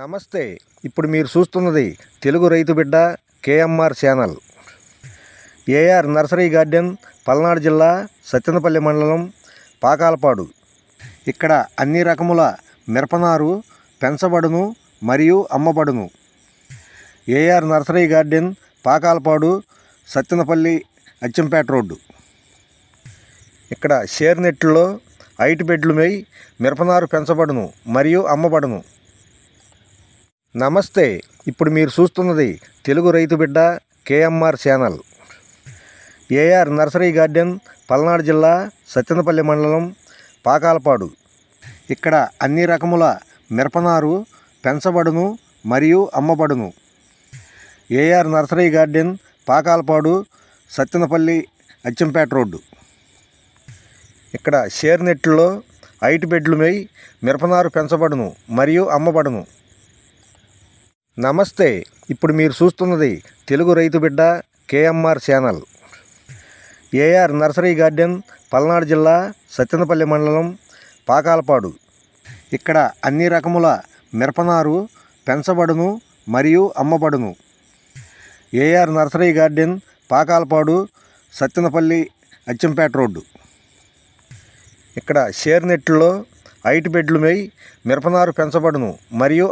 నమస్తే. ఇప్పుడు మీరు చూస్తున్నది తెలుగు రైతు బిడ్డ KMR channel. AR nursery garden Palnadu జిల్లా సత్యనపల్లి మండలం పాకాలపాడు. ఇక్కడ అన్ని రకముల మిరపనారు పెంచబడును మరియు అమ్మబడును. AR nursery garden Pakalapadu Satyanapalli Achampeta road. ఇక్కడ షేర్ నెట్లో ఐటు బెడ్లు మిరపనారు పెంచబడును మరియు అమ్మబడును. నమస్తే. ఇప్పుడు మీరు చూస్తున్నది తెలుగు రైతు బిడ్డ KMR channel. AR nursery garden Palnadu జిల్లా సత్యనపల్లి మండలం పాకాలపాడు. ఇక్కడ అన్ని రకముల మిరపనారు పెంచబడును మరియు అమ్మబడును. AR nursery garden Pakalapadu Satyanapalli Achampeta road. ఇక్కడ షేర్ నెట్లో ఐటు బెడ్లు మై మిరపనారు పెంచబడును మరియు అమ్మబడును. నమస్తే. ఇప్పుడు మీరు చూస్తున్నది తెలుగు రైతు బిడ్డ KMR channel. AR nursery garden Palnadu జిల్లా సత్యనపల్లి మండలం పాకాలపాడు. ఇక్కడ అన్ని రకముల మిరపనారు పెంచబడును మరియు అమ్మబడును. AR nursery garden Pakalapadu Satyanapalli Achampeta road. ఇక్కడ షేర్ నెట్లో ఐటు బెడ్లు మై మిరపనారు పెంచబడును మరియు